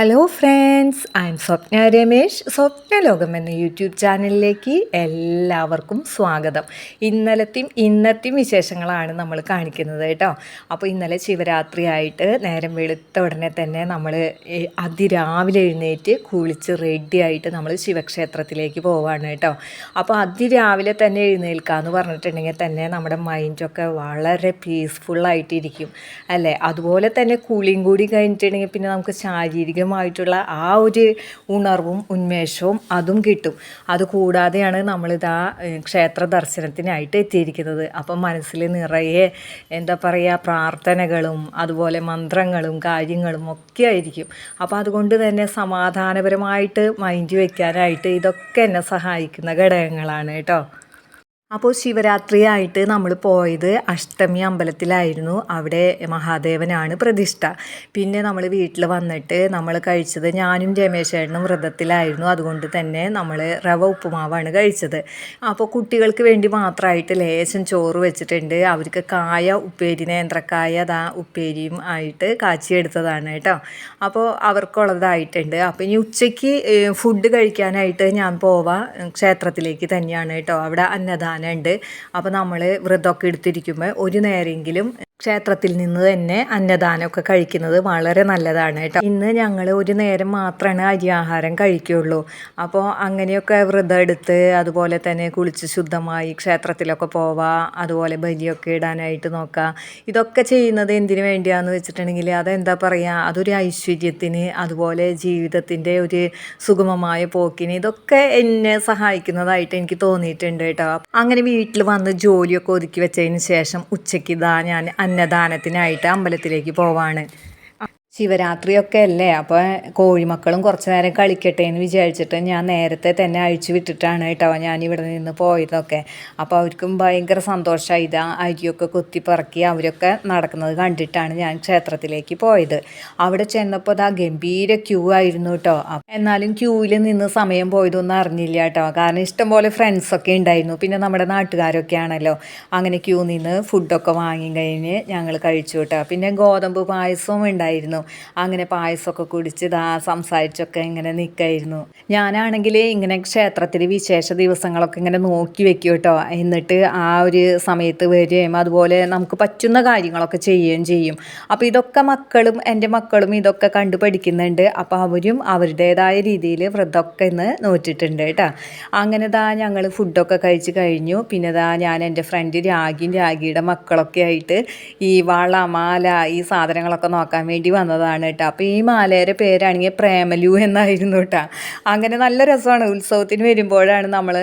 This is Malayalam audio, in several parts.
Hello friends I am Swapna Ramesh Swapna ലോകം എന്ന യൂട്യൂബ് ചാനലിലേക്ക് എല്ലാവർക്കും സ്വാഗതം. ഇന്നലത്തെയും ഇന്നത്തെയും വിശേഷങ്ങളാണ് നമ്മൾ കാണിക്കുന്നത് കേട്ടോ. അപ്പോൾ ഇന്നലെ ശിവരാത്രി ആയിട്ട് നേരം വെളുത്ത ഉടനെ തന്നെ നമ്മൾ അതിരാവിലെ എഴുന്നേറ്റ് കുളിച്ച് റെഡി ആയിട്ട് നമ്മൾ ശിവക്ഷേത്രത്തിലേക്ക് പോവാണ് കേട്ടോ. അപ്പോൾ അതിരാവിലെ തന്നെ എഴുന്നേൽക്കുക എന്ന് പറഞ്ഞിട്ടുണ്ടെങ്കിൽ തന്നെ നമ്മുടെ മൈൻഡൊക്കെ വളരെ പീസ്ഫുള്ളായിട്ടിരിക്കും അല്ലേ? അതുപോലെ തന്നെ കുളിയും കൂടി കഴിഞ്ഞിട്ടുണ്ടെങ്കിൽ പിന്നെ നമുക്ക് ശാരീരികമായിട്ടുള്ള ആ ഒരു ഉണർവും ഉന്മേഷവും അതും കിട്ടും. അതുകൂടാതെയാണ് നമ്മളിതാ ക്ഷേത്ര ദർശനത്തിനായിട്ട് എത്തിയിരിക്കുന്നത്. അപ്പം മനസ്സിൽ നിറയെ എന്താ പറയുക പ്രാർത്ഥനകളും അതുപോലെ മന്ത്രങ്ങളും കാര്യങ്ങളും ഒക്കെ ആയിരിക്കും. അപ്പോൾ അതുകൊണ്ട് തന്നെ സമാധാനപരമായിട്ട് മൈൻഡ് വയ്ക്കാനായിട്ട് ഇതൊക്കെ എന്നെ സഹായിക്കുന്ന ഘടകങ്ങളാണ് കേട്ടോ. അപ്പോൾ ശിവരാത്രിയായിട്ട് നമ്മൾ പോയത് അഷ്ടമി അമ്പലത്തിലായിരുന്നു. അവിടെ മഹാദേവനാണ് പ്രതിഷ്ഠ. പിന്നെ നമ്മൾ വീട്ടിൽ വന്നിട്ട് നമ്മൾ കഴിച്ചത് ഞാനും രമേശേട്ടനും വ്രതത്തിലായിരുന്നു. അതുകൊണ്ട് തന്നെ നമ്മൾ റവ ഉപ്പുമാവാണ് കഴിച്ചത്. അപ്പോൾ കുട്ടികൾക്ക് വേണ്ടി മാത്രമായിട്ട് ലേശം ചോറ് വെച്ചിട്ടുണ്ട്. അവർക്ക് കായ ഉപ്പേരി നേന്ത്രക്കായ അതാ ഉപ്പേരിയും ആയിട്ട് കാച്ചിയെടുത്തതാണ് കേട്ടോ. അപ്പോൾ അവർക്കുള്ളതായിട്ടുണ്ട്. അപ്പോൾ ഇനി ഉച്ചയ്ക്ക് ഫുഡ് കഴിക്കാനായിട്ട് ഞാൻ പോവാം ക്ഷേത്രത്തിലേക്ക് തന്നെയാണ് കേട്ടോ. അവിടെ അന്നദാനം ഉണ്ട് അപ്പോൾ നമ്മൾ വ്രതമൊക്കെ എടുത്തിരിക്കുമ്പോൾ ഒരു നേരമെങ്കിലും ക്ഷേത്രത്തിൽ നിന്ന് തന്നെ അന്നദാനമൊക്കെ കഴിക്കുന്നത് വളരെ നല്ലതാണ് കേട്ടോ. ഇന്ന് ഞങ്ങൾ ഒരു നേരം മാത്രമാണ് അരിയാഹാരം കഴിക്കുകയുള്ളൂ അപ്പോൾ അങ്ങനെയൊക്കെ വ്രതം എടുത്ത് അതുപോലെ തന്നെ കുളിച്ച് ശുദ്ധമായി ക്ഷേത്രത്തിലൊക്കെ പോവാ അതുപോലെ ബലിയൊക്കെ ഇടാനായിട്ട് നോക്കാം. ഇതൊക്കെ ചെയ്യുന്നത് എന്തിനു വേണ്ടിയാണെന്ന് വെച്ചിട്ടുണ്ടെങ്കിൽ അതെന്താ പറയുക അതൊരു ഐശ്വര്യത്തിന് അതുപോലെ ജീവിതത്തിന്റെ ഒരു സുഗമമായ പോക്കിന് ഇതൊക്കെ എന്നെ സഹായിക്കുന്നതായിട്ട് എനിക്ക് തോന്നിയിട്ടുണ്ട് കേട്ടോ. അങ്ങനെ വീട്ടിൽ വന്ന് ജോലിയൊക്കെ ഒതുക്കി വെച്ചതിന് ശേഷം ഉച്ചയ്ക്ക് ഇതാ ഞാൻ അന്നദാനത്തിനായിട്ട് അമ്പലത്തിലേക്ക് പോവാണ്. ശിവരാത്രിയൊക്കെ അല്ലേ അപ്പോൾ കോഴിമക്കളും കുറച്ച് നേരം കളിക്കട്ടെ എന്ന് വിചാരിച്ചിട്ട് ഞാൻ നേരത്തെ തന്നെ അഴിച്ചു വിട്ടിട്ടാണ് കേട്ടോ ഞാൻ ഇവിടെ നിന്ന് പോയതൊക്കെ. അപ്പോൾ അവർക്കും ഭയങ്കര സന്തോഷമായി ഇതാ അരിയൊക്കെ കുത്തിപ്പറക്കി അവരൊക്കെ നടക്കുന്നത് കണ്ടിട്ടാണ് ഞാൻ ക്ഷേത്രത്തിലേക്ക് പോയത്. അവിടെ ചെന്നപ്പോൾ അതാ ഗംഭീര ക്യൂ ആയിരുന്നു കേട്ടോ. എന്നാലും ക്യൂവിൽ നിന്ന് സമയം പോയതൊന്നും അറിഞ്ഞില്ല കേട്ടോ. കാരണം ഇഷ്ടംപോലെ ഫ്രണ്ട്സൊക്കെ ഉണ്ടായിരുന്നു. പിന്നെ നമ്മുടെ നാട്ടുകാരൊക്കെ ആണല്ലോ അങ്ങനെ ക്യൂ നിന്ന് ഫുഡൊക്കെ വാങ്ങി കഴിഞ്ഞ് ഞങ്ങൾ കഴിച്ചു കേട്ടോ. പിന്നെ ഗോതമ്പ് പായസവും ഉണ്ടായിരുന്നു. അങ്ങനെ പായസമൊക്കെ കുടിച്ച് ഇതാ സംസാരിച്ചൊക്കെ ഇങ്ങനെ നിൽക്കായിരുന്നു ഞാനാണെങ്കിൽ ഇങ്ങനെ ക്ഷേത്രത്തിൽ വിശേഷ ദിവസങ്ങളൊക്കെ ഇങ്ങനെ നോക്കി വെക്കും കേട്ടോ. എന്നിട്ട് ആ ഒരു സമയത്ത് വരികയും അതുപോലെ നമുക്ക് പറ്റുന്ന കാര്യങ്ങളൊക്കെ ചെയ്യുകയും ചെയ്യും. അപ്പോൾ ഇതൊക്കെ മക്കളും എന്റെ മക്കളും ഇതൊക്കെ കണ്ടു പഠിക്കുന്നുണ്ട്. അപ്പോൾ അവരും അവരുടേതായ രീതിയിൽ വ്രതമൊക്കെ ഇന്ന് നോറ്റിട്ടുണ്ട് കേട്ടോ. അങ്ങനെ ദാ ഞങ്ങൾ ഫുഡൊക്കെ കഴിച്ച് കഴിഞ്ഞു. പിന്നെ ദാ ഞാൻ എന്റെ ഫ്രണ്ട് രാഗിയും രാഗിയുടെ മക്കളൊക്കെ ആയിട്ട് ഈ വള മാല ഈ സാധനങ്ങളൊക്കെ നോക്കാൻ വേണ്ടി വന്നതാണ് കേട്ടോ. അപ്പോൾ ഈ മാലയുടെ പേരാണെങ്കിൽ പ്രേമലു എന്നായിരുന്നു കേട്ടോ. അങ്ങനെ നല്ല രസമാണ്. ഉത്സവത്തിന് വരുമ്പോഴാണ് നമ്മൾ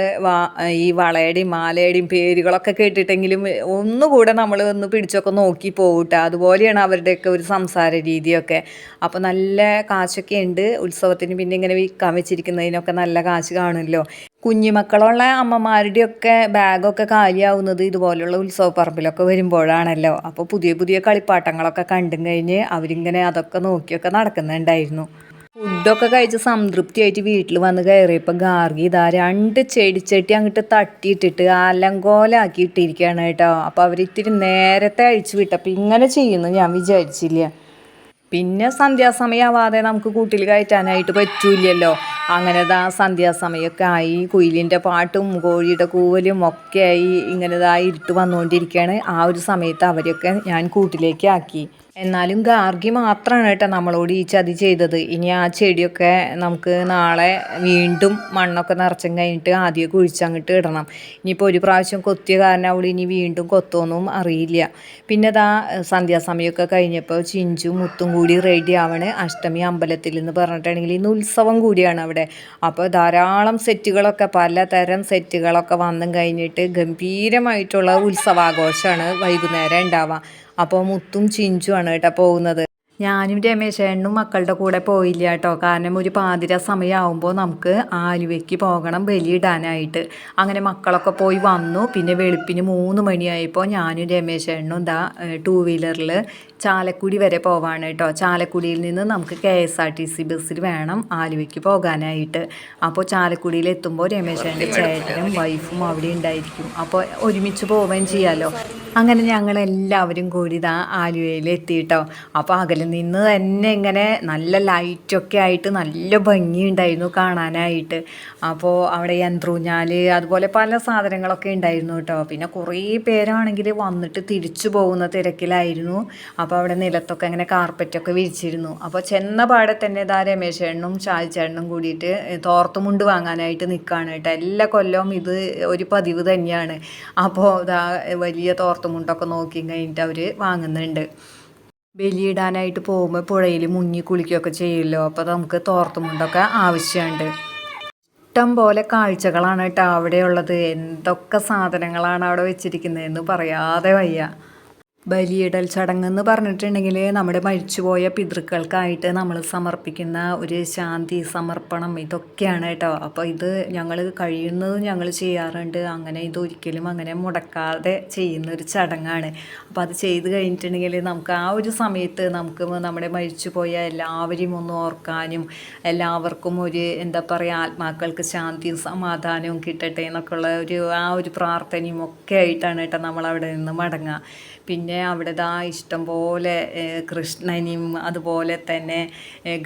ഈ വളയുടെയും മാലയുടെയും പേരുകളൊക്കെ കേട്ടിട്ടെങ്കിലും ഒന്നുകൂടെ നമ്മൾ ഒന്ന് പിടിച്ചൊക്കെ നോക്കി പോകും കേട്ടോ. അതുപോലെയാണ് അവരുടെയൊക്കെ ഒരു സംസാര രീതിയൊക്കെ. അപ്പോൾ നല്ല കാശൊക്കെ ഉണ്ട്. ഉത്സവത്തിന് പിന്നെ ഇങ്ങനെ വിൽക്കാൻ വെച്ചിരിക്കുന്നതിനൊക്കെ നല്ല കാശ് കാണുമല്ലോ. കുഞ്ഞുമക്കളുള്ള അമ്മമാരുടെയൊക്കെ ബാഗൊക്കെ കാലിയാവുന്നത് ഇതുപോലെയുള്ള ഉത്സവ പറമ്പിലൊക്കെ വരുമ്പോഴാണല്ലോ. അപ്പോൾ പുതിയ പുതിയ കളിപ്പാട്ടങ്ങളൊക്കെ കണ്ടും കഴിഞ്ഞ് അവരിങ്ങനെ അതൊക്കെ നോക്കിയൊക്കെ നടക്കുന്നുണ്ടായിരുന്നു. ഫുഡൊക്കെ കഴിച്ച് സംതൃപ്തിയായിട്ട് വീട്ടിൽ വന്ന് കയറിയപ്പോൾ ഗാർഗി ഇതാ രണ്ട് ചെടിച്ചട്ടി അങ്ങോട്ട് തട്ടിയിട്ടിട്ട് അലങ്കോലാക്കി ഇട്ടിരിക്കുകയാണ് കേട്ടോ. അപ്പോൾ അവരിത്തിരി നേരത്തെ അഴിച്ചു വിട്ടപ്പോൾ ഇങ്ങനെ ചെയ്യുന്നു ഞാൻ വിചാരിച്ചില്ല. പിന്നെ സന്ധ്യാസമയമാവാതെ നമുക്ക് കൂട്ടിൽ കയറ്റാനായിട്ട് പറ്റൂലല്ലോ അങ്ങനെ ദാ സന്ധ്യാസമയമൊക്കെ ആയി. കുയിലിന്റെ പാട്ടും കോഴിയുടെ കൂവലും ഒക്കെ ആയി ഇങ്ങനെ ദാ ഇരുട്ട് വന്നുകൊണ്ടിരിക്കുകയാണ് ആ ഒരു സമയത്ത് അവരെയൊക്കെ ഞാൻ കൂട്ടിലേക്ക് ആക്കി. എന്നാലും ഗാർഗി മാത്രമാണ് കേട്ടോ നമ്മളോട് ഈ ചതി ചെയ്തത്. ഇനി ആ ചെടിയൊക്കെ നമുക്ക് നാളെ വീണ്ടും മണ്ണൊക്കെ നിറച്ചും കഴിഞ്ഞിട്ട് ആദ്യം കുഴിച്ചങ്ങോട്ട് ഇടണം. ഇനിയിപ്പോൾ ഒരു പ്രാവശ്യം കൊത്തിയ കാരണം അവൾ ഇനി വീണ്ടും കൊത്തുമെന്നും അറിയില്ല. പിന്നെ ദാ സന്ധ്യാസമയമൊക്കെ കഴിഞ്ഞപ്പോൾ ചിഞ്ചും മുത്തും കൂടി റെഡി ആവണ്. അഷ്ടമി അമ്പലത്തിൽ എന്ന് പറഞ്ഞിട്ടുണ്ടെങ്കിൽ ഇന്ന് ഉത്സവം കൂടിയാണ് അവിടെ. അപ്പോൾ ധാരാളം സെറ്റുകളൊക്കെ പലതരം സെറ്റുകളൊക്കെ വന്നും കഴിഞ്ഞിട്ട് ഗംഭീരമായിട്ടുള്ള ഉത്സവാഘോഷമാണ് വൈകുന്നേരം ഉണ്ടാവുക. അപ്പോൾ മുത്തും ചിഞ്ചുമാണ് കേട്ടോ പോകുന്നത്. ഞാനും രമേശേണ്ണും മക്കളുടെ കൂടെ പോയില്ല കേട്ടോ. കാരണം ഒരു പാതിര സമയമാകുമ്പോൾ നമുക്ക് ആലുവയ്ക്ക് പോകണം ബലിയിടാനായിട്ട് അങ്ങനെ മക്കളൊക്കെ പോയി വന്നു. പിന്നെ വെളുപ്പിന് മൂന്ന് മണിയായപ്പോൾ ഞാനും രമേശേണ്ണും ദാ ടൂ വീലറിൽ ചാലക്കുടി വരെ പോവാണ് കേട്ടോ. ചാലക്കുടിയിൽ നിന്ന് നമുക്ക് K S R T C ബസ്സിൽ വേണം ആലുവയ്ക്ക് പോകാനായിട്ട്. അപ്പോൾ ചാലക്കുടിയിൽ എത്തുമ്പോൾ രമേശേണ്ണന്റെ ചേട്ടനും വൈഫും അവിടെ ഉണ്ടായിരിക്കും. അപ്പോൾ ഒരുമിച്ച് പോവുകയും ചെയ്യാമല്ലോ അങ്ങനെ ഞങ്ങൾ എല്ലാവരും കൂടി ഇതാ ആലുവയിൽ എത്തിയിട്ടോ. അപ്പോൾ അകലിൽ നിന്ന് തന്നെ ഇങ്ങനെ നല്ല ലൈറ്റൊക്കെ ആയിട്ട് നല്ല ഭംഗിയുണ്ടായിരുന്നു കാണാനായിട്ട്. അപ്പോൾ അവിടെ യന്ത്രൂഞ്ഞാൽ അതുപോലെ പല സാധനങ്ങളൊക്കെ ഉണ്ടായിരുന്നു കേട്ടോ. പിന്നെ കുറേ പേരാണെങ്കിൽ വന്നിട്ട് തിരിച്ചു പോകുന്ന തിരക്കിലായിരുന്നു. അപ്പോൾ അവിടെ നിലത്തൊക്കെ ഇങ്ങനെ കാർപ്പറ്റൊക്കെ വിരിച്ചിരുന്നു. അപ്പോൾ ചെന്ന പാടെ തന്നെ ഇതാ രമേശ് എണ്ണും ഷാജിച്ചേണ്ണും കൂടിയിട്ട് തോർത്തുമുണ്ട് വാങ്ങാനായിട്ട് നിൽക്കുകയാണ് കേട്ടോ. എല്ലാ കൊല്ലവും ഇത് ഒരു പതിവ് തന്നെയാണ്. അപ്പോൾ ഇതാ വലിയ തോർത്തുമുണ്ടൊക്കെ നോക്കി കഴിഞ്ഞിട്ട് അവർ വാങ്ങുന്നുണ്ട്. ബലിയിടാനായിട്ട് പോകുമ്പോൾ പുഴയിൽ മുങ്ങി കുളിക്കുകയൊക്കെ ചെയ്യുമല്ലോ. അപ്പോൾ നമുക്ക് തോർത്തുമുണ്ടൊക്കെ ആവശ്യമുണ്ട്. ഇഷ്ടം പോലെ കാഴ്ചകളാണ് കേട്ടോ അവിടെയുള്ളത്. എന്തൊക്കെ സാധനങ്ങളാണ് അവിടെ വെച്ചിരിക്കുന്നതെന്ന് പറയാതെ വയ്യ. ബലിയിടൽ ചടങ്ങെന്ന് പറഞ്ഞിട്ടുണ്ടെങ്കിൽ നമ്മുടെ മരിച്ചുപോയ പിതൃക്കൾക്കായിട്ട് നമ്മൾ സമർപ്പിക്കുന്ന ഒരു ശാന്തി സമർപ്പണം ഇതൊക്കെയാണ് കേട്ടോ. അപ്പോൾ ഇത് ഞങ്ങൾ കഴിയുന്നത് ഞങ്ങൾ ചെയ്യാറുണ്ട്. അങ്ങനെ ഇതൊരിക്കലും അങ്ങനെ മുടക്കാതെ ചെയ്യുന്ന ഒരു ചടങ്ങാണ്. അപ്പോൾ അത് ചെയ്ത് കഴിഞ്ഞിട്ടുണ്ടെങ്കിൽ നമുക്ക് ആ ഒരു സമയത്ത് നമുക്ക് നമ്മുടെ മരിച്ചുപോയ എല്ലാവരെയും ഒന്ന് ഓർക്കാനും എല്ലാവർക്കും ഒരു എന്താ പറയുക ആത്മാക്കൾക്ക് ശാന്തിയും സമാധാനവും കിട്ടട്ടെ എന്നൊക്കെയുള്ള ഒരു ആ ഒരു പ്രാർത്ഥനയും ഒക്കെ ആയിട്ടാണ് കേട്ടോ നമ്മൾ അവിടെ നിന്ന് മടങ്ങുക. പിന്നെ അവിടെ ദാ ഇഷ്ടം പോലെ കൃഷ്ണനും അതുപോലെ തന്നെ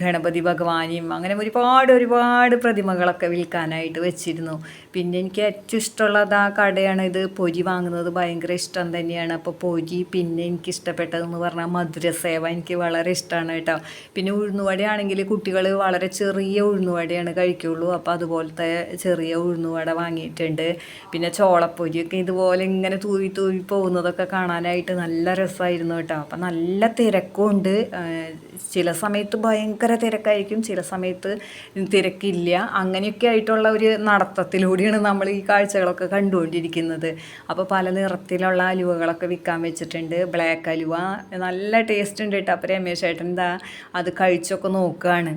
ഗണപതി ഭഗവാനും അങ്ങനെ ഒരുപാട് ഒരുപാട് പ്രതിമകളൊക്കെ വിൽക്കാനായിട്ട് വെച്ചിരുന്നു. പിന്നെ എനിക്ക് ഏറ്റവും ഇഷ്ടമുള്ളത് ആ കടയാണ് ഇത് പൊരി വാങ്ങുന്നത് ഭയങ്കര ഇഷ്ടം തന്നെയാണ്. അപ്പോൾ പൊരി പിന്നെ എനിക്ക് ഇഷ്ടപ്പെട്ടതെന്ന് പറഞ്ഞാൽ മധുരസേവ എനിക്ക് വളരെ ഇഷ്ടമാണ് കേട്ടോ. പിന്നെ ഉഴുന്നുവടയാണെങ്കിൽ കുട്ടികൾ വളരെ ചെറിയ ഉഴുന്നുവടയാണ് കഴിക്കുള്ളൂ. അപ്പോൾ അതുപോലത്തെ ചെറിയ ഉഴുന്നുവട വാങ്ങിയിട്ടുണ്ട്. പിന്നെ ചോളപ്പൊരിയൊക്കെ ഇതുപോലെ ഇങ്ങനെ തൂവി തൂവി പോകുന്നതൊക്കെ കാണാനായിട്ട് നല്ല രസമായിരുന്നു കേട്ടോ. അപ്പം നല്ല തിരക്കുണ്ട് ചില സമയത്ത് ഭയങ്കര തിരക്കായിരിക്കും. ചില സമയത്ത് തിരക്കില്ല. അങ്ങനെയൊക്കെ ആയിട്ടുള്ള ഒരു നടത്തത്തിലൂടെയാണ് നമ്മൾ ഈ കാഴ്ചകളൊക്കെ കണ്ടുകൊണ്ടിരിക്കുന്നത്. അപ്പോൾ പല നിറത്തിലുള്ള അലുവകളൊക്കെ വിൽക്കാൻ വെച്ചിട്ടുണ്ട്. ബ്ലാക്ക് അലുവ. നല്ല ടേസ്റ്റ് ഉണ്ട് കേട്ടോ. അപ്പോൾ രമേശ് ചേട്ടൻ എന്താ അത് കഴിച്ചൊക്കെ നോക്കുകയാണ്.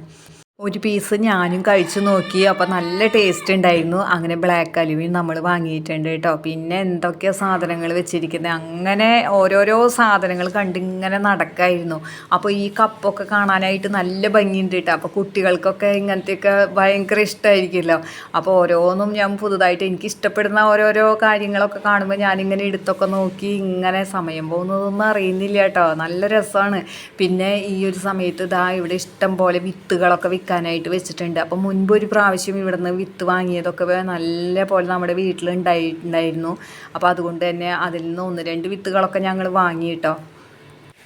ഒരു പീസ് ഞാനും കഴിച്ചു നോക്കി. അപ്പോൾ നല്ല ടേസ്റ്റ് ഉണ്ടായിരുന്നു. അങ്ങനെ ബ്ലാക്ക് അലുവയും നമ്മൾ വാങ്ങിയിട്ടുണ്ട് കേട്ടോ. പിന്നെ എന്തൊക്കെ സാധനങ്ങൾ വെച്ചിരിക്കുന്നത് അങ്ങനെ ഓരോരോ സാധനങ്ങൾ കണ്ടിങ്ങനെ നടക്കായിരുന്നു. അപ്പോൾ ഈ കപ്പൊക്കെ കാണാനായിട്ട് നല്ല ഭംഗിയുണ്ട് കേട്ടോ. അപ്പോൾ കുട്ടികൾക്കൊക്കെ ഇങ്ങനത്തെയൊക്കെ ഭയങ്കര ഇഷ്ടമായിരിക്കുമല്ലോ അപ്പോൾ ഓരോന്നും ഞാൻ പുതുതായിട്ട് എനിക്ക് ഇഷ്ടപ്പെടുന്ന ഓരോരോ കാര്യങ്ങളൊക്കെ കാണുമ്പോൾ ഞാനിങ്ങനെ എടുത്തൊക്കെ നോക്കി ഇങ്ങനെ സമയം പോകുന്നതൊന്നും അറിയുന്നില്ല കേട്ടോ. നല്ല രസമാണ് പിന്നെ ഈ ഒരു സമയത്ത് ഇതാ ഇവിടെ ഇഷ്ടം പോലെ വിത്തുകളൊക്കെ വിൽക്കാനായിട്ട് വെച്ചിട്ടുണ്ട്. അപ്പം മുൻപ് ഒരു പ്രാവശ്യം ഇവിടുന്ന് വിത്ത് വാങ്ങിയതൊക്കെ നല്ല പോലെ നമ്മുടെ വീട്ടിലുണ്ടായിട്ടുണ്ടായിരുന്നു അപ്പോൾ അതുകൊണ്ട് തന്നെ അതിൽ നിന്ന് ഒന്ന് രണ്ട് വിത്തുകളൊക്കെ ഞങ്ങൾ വാങ്ങി കേട്ടോ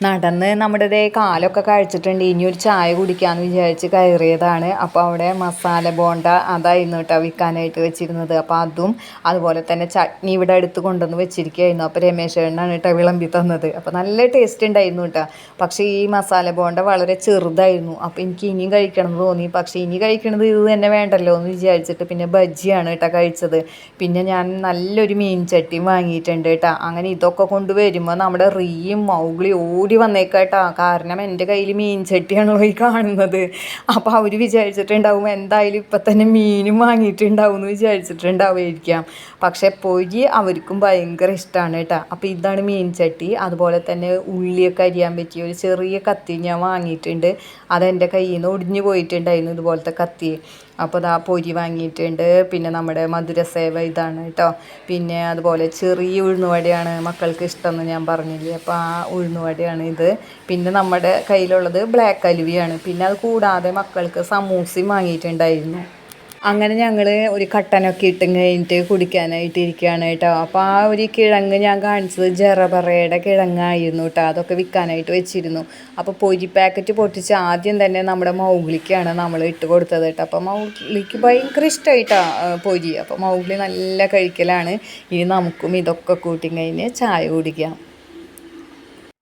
നടന്ന് നമ്മുടെ കാലൊക്കെ കഴിച്ചിട്ടുണ്ട്. ഇനി ഒരു ചായ കുടിക്കാമെന്ന് വിചാരിച്ച് കയറിയതാണ്. അപ്പോൾ അവിടെ മസാല ബോണ്ട അതായിരുന്നു കേട്ടോ വിൽക്കാനായിട്ട് വെച്ചിരുന്നത്. അപ്പോൾ അതും അതുപോലെ തന്നെ ചട്നി ഇവിടെ അടുത്ത് കൊണ്ടുവന്ന് വെച്ചിരിക്കുകയായിരുന്നു. അപ്പോൾ രമേശേണ്ണാണ് കേട്ടോ വിളമ്പി തന്നത്. അപ്പോൾ നല്ല ടേസ്റ്റ് ഉണ്ടായിരുന്നു കേട്ടോ. പക്ഷേ ഈ മസാല ബോണ്ട വളരെ ചെറുതായിരുന്നു. അപ്പോൾ എനിക്ക് ഇനിയും കഴിക്കണം എന്ന് തോന്നി. പക്ഷേ ഇനി കഴിക്കണത് ഇത് തന്നെ വേണ്ടല്ലോ എന്ന് വിചാരിച്ചിട്ട് പിന്നെ ബജ്ജിയാണ് കേട്ടോ കഴിച്ചത്. പിന്നെ ഞാൻ നല്ലൊരു മീൻ ചട്ടിയും വാങ്ങിയിട്ടുണ്ട് കേട്ടോ. അങ്ങനെ ഇതൊക്കെ കൊണ്ടുവരുമ്പോൾ നമ്മുടെ റീയും മൗഗ്ലി ഓടി വന്നേക്കാട്ടാ കാരണം എന്റെ കയ്യിൽ മീൻ ചട്ടിയാണല്ലോ ഈ കാണുന്നത്. അപ്പോൾ അവർ വിചാരിച്ചിട്ടുണ്ടാവും എന്തായാലും ഇപ്പം തന്നെ മീനും വാങ്ങിയിട്ടുണ്ടാവും എന്ന് വിചാരിച്ചിട്ടുണ്ടാവുമായിരിക്കാം. പക്ഷേ പൊരി അവർക്കും ഭയങ്കര ഇഷ്ടമാണ് കേട്ടോ അപ്പോൾ ഇതാണ് മീൻ ചട്ടി. അതുപോലെ തന്നെ ഉള്ളിയൊക്കെ അരിയാൻ പറ്റിയ ഒരു ചെറിയ കത്തി ഞാൻ വാങ്ങിയിട്ടുണ്ട്. അതെന്റെ കയ്യിൽ നിന്ന് ഒടിഞ്ഞു പോയിട്ടുണ്ടായിരുന്നു ഇതുപോലത്തെ കത്തി. അപ്പോൾ അതാ പൊരി വാങ്ങിയിട്ടുണ്ട്. പിന്നെ നമ്മുടെ മധുരസേവ ഇതാണ് കേട്ടോ പിന്നെ അതുപോലെ ചെറിയ ഉഴുന്നുവടയാണ് മക്കൾക്ക് ഇഷ്ടമെന്ന് ഞാൻ പറഞ്ഞില്ലേ. അപ്പോൾ ആ ഉഴുന്നുവടയാണ് ഇത്. പിന്നെ നമ്മുടെ കയ്യിലുള്ളത് ബ്ലാക്ക് അലുവിയാണ്. പിന്നെ അത് കൂടാതെ മക്കൾക്ക് സമൂസയും വാങ്ങിയിട്ടുണ്ടായിരുന്നു. അങ്ങനെ ഞങ്ങൾ ഒരു കട്ടനൊക്കെ ഇട്ടും കഴിഞ്ഞിട്ട് കുടിക്കാനായിട്ട് ഇരിക്കുകയാണ് കേട്ടോ. അപ്പോൾ ആ ഒരു കിഴങ്ങ് ഞാൻ കാണിച്ചത് ജറബറയുടെ കിഴങ്ങായിരുന്നു കേട്ടോ. അതൊക്കെ വിൽക്കാനായിട്ട് വെച്ചിരുന്നു. അപ്പോൾ പൊരി പാക്കറ്റ് പൊട്ടിച്ച് ആദ്യം തന്നെ നമ്മുടെ മൗഗ്ലിക്കാണ് നമ്മൾ ഇട്ട് കൊടുത്തത് കേട്ടോ. അപ്പോൾ മൗഗ്ലിക്ക് ഭയങ്കര ഇഷ്ടമായിട്ടാണ് പൊരി. അപ്പോൾ മൗഗ്ലി നല്ല കഴിക്കലാണ്. ഇനി നമുക്കും ഇതൊക്കെ കൂട്ടി കഴിഞ്ഞ് ചായ കുടിക്കാം.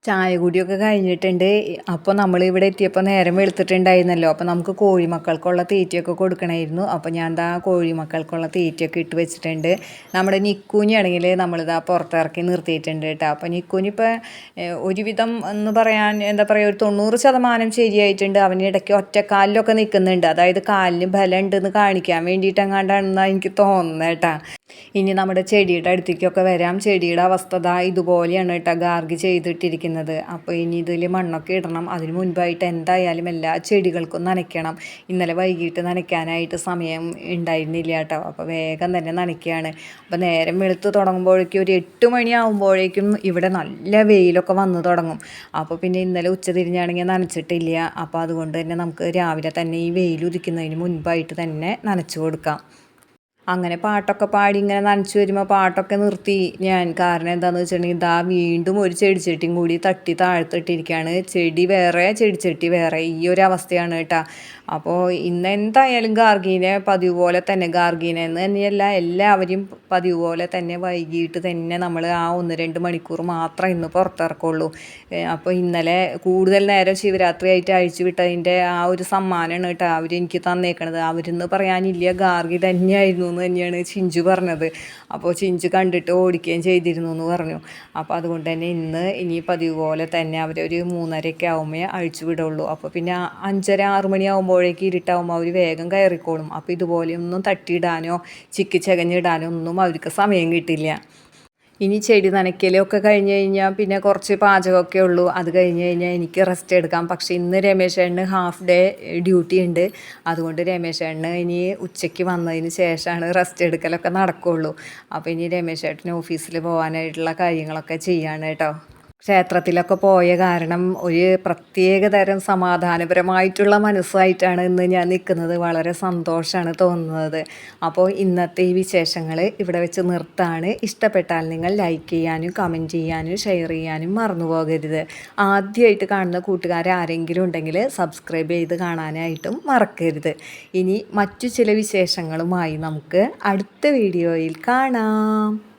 ചായ കൂടിയൊക്കെ കഴിഞ്ഞിട്ടുണ്ട്. അപ്പോൾ നമ്മൾ ഇവിടെ എത്തിയപ്പോൾ നേരം വെളുത്തിട്ടുണ്ടായിരുന്നല്ലോ. അപ്പോൾ നമുക്ക് കോഴിമക്കൾക്കുള്ള തീറ്റയൊക്കെ കൊടുക്കണമായിരുന്നു അപ്പോൾ ഞാൻ എന്താ കോഴിമക്കൾക്കുള്ള തീറ്റയൊക്കെ ഇട്ട് വെച്ചിട്ടുണ്ട്. നമ്മുടെ നിക്കൂഞ്ഞാണെങ്കിൽ നമ്മളിതാ പുറത്തിറക്കി നിർത്തിയിട്ടുണ്ട് കേട്ടോ. അപ്പോൾ നിക്കൂഞ്ഞിപ്പോൾ ഒരുവിധം എന്ന് പറയാൻ എന്താ പറയുക ഒരു തൊണ്ണൂറ് ശതമാനം ശരിയായിട്ടുണ്ട്. അവന് ഇടയ്ക്ക് ഒറ്റക്കാലിലൊക്കെ നിൽക്കുന്നുണ്ട് അതായത് കാലിന് ബലം ഉണ്ടെന്ന് കാണിക്കാൻ വേണ്ടിയിട്ട് എങ്ങാണ്ടാണെന്നാണ് എനിക്ക് തോന്നുന്നത് കേട്ടോ. ഇനി നമ്മുടെ ചെടിയുടെ അടുത്തേക്കൊക്കെ വരാം. ചെടിയുടെ അവസ്ഥ ദാ ഇതുപോലെയാണ് കേട്ടോ ഗാർഗി ചെയ്തിട്ടിരിക്കുന്നത്. അപ്പോൾ ഇനി ഇതിൽ മണ്ണൊക്കെ ഇടണം. അതിന് മുൻപായിട്ട് എന്തായാലും എല്ലാ ചെടികൾക്കും നനയ്ക്കണം. ഇന്നലെ വൈകിട്ട് നനയ്ക്കാനായിട്ട് സമയം ഉണ്ടായിരുന്നില്ല കേട്ടോ. അപ്പോൾ വേഗം തന്നെ നനയ്ക്കുകയാണ്. അപ്പോൾ നേരം വെളുത്ത് തുടങ്ങുമ്പോഴേക്കും ഒരു എട്ട് മണിയാകുമ്പോഴേക്കും ഇവിടെ നല്ല വെയിലൊക്കെ വന്നു തുടങ്ങും. അപ്പോൾ പിന്നെ ഇന്നലെ ഉച്ച തിരിഞ്ഞാണെങ്കിൽ നനച്ചിട്ടില്ല. അപ്പോൾ അതുകൊണ്ട് തന്നെ നമുക്ക് രാവിലെ തന്നെ ഈ വെയിൽ ഉദിക്കുന്നതിന് മുൻപായിട്ട് തന്നെ നനച്ചു കൊടുക്കാം. അങ്ങനെ പാട്ടൊക്കെ പാടി ഇങ്ങനെ നനച്ച് വരുമ്പോൾ പാട്ടൊക്കെ നിർത്തി. ഞാൻ കാരണം എന്താണെന്ന് വെച്ചിട്ടുണ്ടെങ്കിൽ ഇതാ വീണ്ടും ഒരു ചെടിച്ചട്ടിയും കൂടി തട്ടി താഴ്ത്തിട്ടിരിക്കുകയാണ്. ചെടി വേറെ ചെടിച്ചട്ടി വേറെ. ഈ ഒരു അവസ്ഥയാണ് കേട്ടോ. അപ്പോൾ ഇന്ന് എന്തായാലും ഗാർഗീനെ പതിവ് പോലെ തന്നെ ഗാർഗീനെ എന്ന് തന്നെയല്ല എല്ലാവരും പതിവ് പോലെ തന്നെ വൈകിട്ട് തന്നെ നമ്മൾ ആ ഒന്ന് രണ്ട് മണിക്കൂർ മാത്രം ഇന്ന് പുറത്തിറക്കുള്ളൂ. അപ്പോൾ ഇന്നലെ കൂടുതൽ നേരം ശിവരാത്രി ആയിട്ട് അഴിച്ചു വിട്ടതിന്റെ ആ ഒരു സമ്മാനമാണ് കേട്ടോ അവർ എനിക്ക് തന്നേക്കണത്. അവരിന്ന് പറയാനില്ല ഗാർഗി തന്നെയായിരുന്നു എന്ന് തന്നെയാണ് ചിഞ്ചു പറഞ്ഞത്. അപ്പോൾ ചിഞ്ചു കണ്ടിട്ട് ഓടിക്കുകയും ചെയ്തിരുന്നു എന്ന് പറഞ്ഞു. അപ്പോൾ അതുകൊണ്ട് തന്നെ ഇന്ന് ഇനി പതിവ് പോലെ തന്നെ അവരൊരു മൂന്നരയൊക്കെ ആകുമ്പോൾ അഴിച്ചു വിടുള്ളൂ അപ്പോൾ പിന്നെ അഞ്ചര ആറ് മണിയാകുമ്പോഴേക്ക് ഇരുട്ടാവുമ്പോൾ അവർ വേഗം കയറിക്കോളും. അപ്പോൾ ഇതുപോലെയൊന്നും തട്ടിയിടാനോ ചിക്കി ചകഞ്ഞിടാനോ ഒന്നും അവർക്ക് സമയം കിട്ടില്ല. ഇനി ചെടി നനയ്ക്കലൊക്കെ കഴിഞ്ഞ് കഴിഞ്ഞാൽ പിന്നെ കുറച്ച് പാചകമൊക്കെ ഉള്ളൂ. അത് കഴിഞ്ഞ് കഴിഞ്ഞാൽ എനിക്ക് റെസ്റ്റ് എടുക്കാം. പക്ഷേ ഇന്ന് രമേശ് ഏട്ടന് ഹാഫ് ഡേ ഡ്യൂട്ടി ഉണ്ട്. അതുകൊണ്ട് രമേശ് ഏട്ടന് ഇനി ഉച്ചയ്ക്ക് വന്നതിന് ശേഷമാണ് റെസ്റ്റ് എടുക്കലൊക്കെ നടക്കുകയുള്ളൂ അപ്പോൾ ഇനി രമേശ് ഏട്ടന് ഓഫീസിൽ പോകാനായിട്ടുള്ള കാര്യങ്ങളൊക്കെ ചെയ്യാണ് കേട്ടോ. ക്ഷേത്രത്തിലൊക്കെ പോയ കാരണം ഒരു പ്രത്യേക തരം സമാധാനപരമായിട്ടുള്ള മനസ്സായിട്ടാണ് ഇന്ന് ഞാൻ നിൽക്കുന്നത്. വളരെ സന്തോഷമാണ് തോന്നുന്നത്. അപ്പോൾ ഇന്നത്തെ ഈ വിശേഷങ്ങൾ ഇവിടെ വെച്ച് നിർത്താണ്. ഇഷ്ടപ്പെട്ടാൽ നിങ്ങൾ ലൈക്ക് ചെയ്യാനും കമന്റ് ചെയ്യാനും ഷെയർ ചെയ്യാനും മറന്നു പോകരുത്. ആദ്യമായിട്ട് കാണുന്ന കൂട്ടുകാർ ആരെങ്കിലും ഉണ്ടെങ്കിൽ സബ്സ്ക്രൈബ് ചെയ്ത് കാണാനായിട്ടും മറക്കരുത്. ഇനി മറ്റു ചില വിശേഷങ്ങളുമായി നമുക്ക് അടുത്ത വീഡിയോയിൽ കാണാം.